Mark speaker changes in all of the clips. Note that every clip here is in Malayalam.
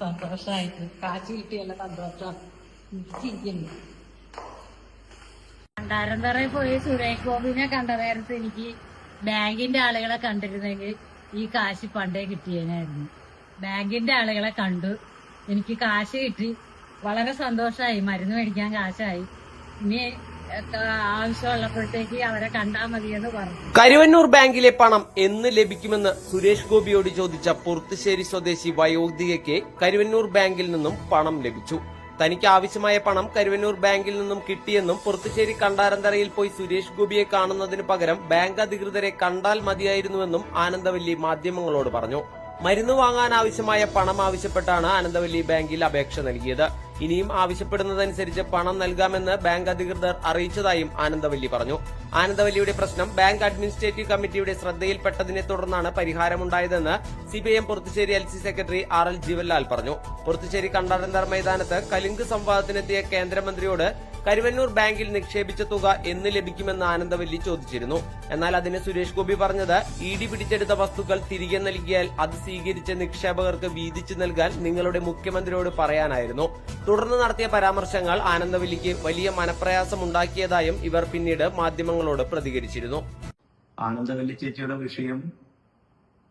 Speaker 1: സന്തോഷമായിട്ട് കാശ് കിട്ടിയല്ല സന്തോഷം. ചിരിക്കുന്നു കണ്ടാരന്തറയിൽ പോയി സുരേഷ് ഗോപിനെ കണ്ട നേരത്ത് എനിക്ക് ബാങ്കിന്റെ ആളുകളെ കണ്ടിരുന്നെങ്കിൽ ഈ കാശ് പണ്ടേ കിട്ടിയേനായിരുന്നു. ബാങ്കിന്റെ ആളുകളെ കണ്ടു. എനിക്ക് കാശ് കിട്ടി. വളരെ സന്തോഷമായി മരുന്ന് മേടിക്കാൻ കാശായി. ഇനി പറഞ്ഞു.
Speaker 2: കരുവന്നൂർ ബാങ്കിലെ പണം എന്ന് ലഭിക്കുമെന്ന് സുരേഷ് ഗോപിയോട് ചോദിച്ച പുറത്തുശ്ശേരി സ്വദേശി വയോധികയ്ക്ക് കരുവന്നൂർ ബാങ്കിൽ നിന്നും പണം ലഭിച്ചു. തനിക്ക് ആവശ്യമായ പണം കരുവന്നൂർ ബാങ്കിൽ നിന്നും കിട്ടിയെന്നും പുറത്തുശ്ശേരി കണ്ടാരന്തറയിൽ പോയി സുരേഷ് ഗോപിയെ കാണുന്നതിന് പകരം ബാങ്ക് അധികൃതരെ കണ്ടാൽ മതിയായിരുന്നുവെന്നും ആനന്ദവല്ലി മാധ്യമങ്ങളോട് പറഞ്ഞു. മരുന്ന് വാങ്ങാൻ ആവശ്യമായ പണം ആവശ്യപ്പെട്ടാണ് ആനന്ദവല്ലി ബാങ്കിൽ അപേക്ഷ നൽകിയത്. ഇനിയും ആവശ്യപ്പെടുന്നതനുസരിച്ച് പണം നൽകാമെന്ന് ബാങ്ക് അധികൃതർ അറിയിച്ചതായും ആനന്ദവല്ലി പറഞ്ഞു. ആനന്ദവല്ലിയുടെ പ്രശ്നം ബാങ്ക് അഡ്മിനിസ്ട്രേറ്റീവ് കമ്മിറ്റിയുടെ ശ്രദ്ധയിൽപ്പെട്ടതിനെ തുടർന്നാണ് പരിഹാരമുണ്ടായതെന്ന് CPIM Purathussery L C secretary R L Jeevanlal പറഞ്ഞു. പുറത്തുശ്ശേരി കണ്ടാരന്തർ മൈതാനത്ത് കലിംഗ് സംവാദത്തിനെത്തിയ കേന്ദ്രമന്ത്രിയോട് കരുവന്നൂർ ബാങ്കിൽ നിക്ഷേപിച്ച തുക എന്ന് ലഭിക്കുമെന്ന് ആനന്ദവല്ലി ചോദിച്ചിരുന്നു. എന്നാൽ അതിന് സുരേഷ് ഗോപി പറഞ്ഞത് ഇ ഡി പിടിച്ചെടുത്ത വസ്തുക്കൾ തിരികെ നൽകിയാൽ അത് സ്വീകരിച്ച നിക്ഷേപകർക്ക് വീതിച്ചു നൽകാൻ നിങ്ങളുടെ മുഖ്യമന്ത്രിയോട് പറയാനായിരുന്നു. തുടർന്ന് നടത്തിയ പരാമർശങ്ങൾ ആനന്ദവല്ലിക്ക് വലിയ മനപ്രയാസമുണ്ടാക്കിയതായും ഇവർ പിന്നീട് മാധ്യമങ്ങളോട് പ്രതികരിച്ചിരുന്നു.
Speaker 3: ആനന്ദവല്ലി ചേച്ചിയുടെ വിഷയം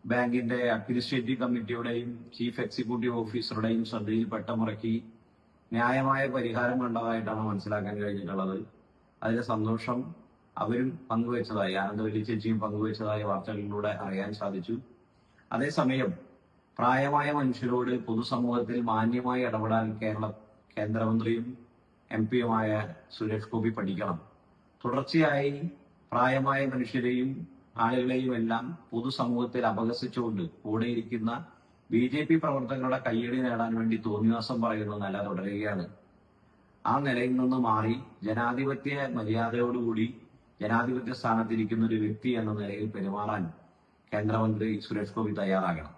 Speaker 3: ബാങ്കിന്റെ അഡ്മിനിസ്ട്രേറ്റീവ് കമ്മിറ്റിയുടെയും ചീഫ് എക്സിക്യൂട്ടീവ് ഓഫീസറുടെയും ശ്രദ്ധയിൽപ്പെട്ട മുറയ്ക്ക് ന്യായമായ പരിഹാരം കണ്ടതായിട്ടാണ് മനസ്സിലാക്കാൻ കഴിഞ്ഞിട്ടുള്ളത്. അതിന്റെ സന്തോഷം അവരും പങ്കുവച്ചതായി ആനന്ദവല്ലി ചേച്ചിയും പങ്കുവച്ചതായി വാർത്തകളിലൂടെ അറിയാൻ സാധിച്ചു. അതേസമയം പ്രായമായ മനുഷ്യരോട് പൊതുസമൂഹത്തിൽ മാന്യമായി ഇടപെടാൻ കേരള കേന്ദ്രമന്ത്രിയും എം പിയുമായ സുരേഷ് ഗോപി പഠിക്കണം. തുടർച്ചയായി പ്രായമായ മനുഷ്യരെയും ആളുകളെയും എല്ലാം പൊതുസമൂഹത്തിൽ അപകസിച്ചുകൊണ്ട് കൂടെയിരിക്കുന്ന ബി ജെ പി പ്രവർത്തകരുടെ കയ്യടി നേടാൻ വേണ്ടി തോന്നിവാസം പറയുന്ന നില തുടരുകയാണ്. ആ നിലയിൽ നിന്ന് മാറി ജനാധിപത്യ മര്യാദയോടുകൂടി ജനാധിപത്യ സ്ഥാനത്തിരിക്കുന്ന ഒരു വ്യക്തി എന്ന നിലയിൽ പെരുമാറാൻ കേന്ദ്രമന്ത്രി സുരേഷ് ഗോപി തയ്യാറാകണം.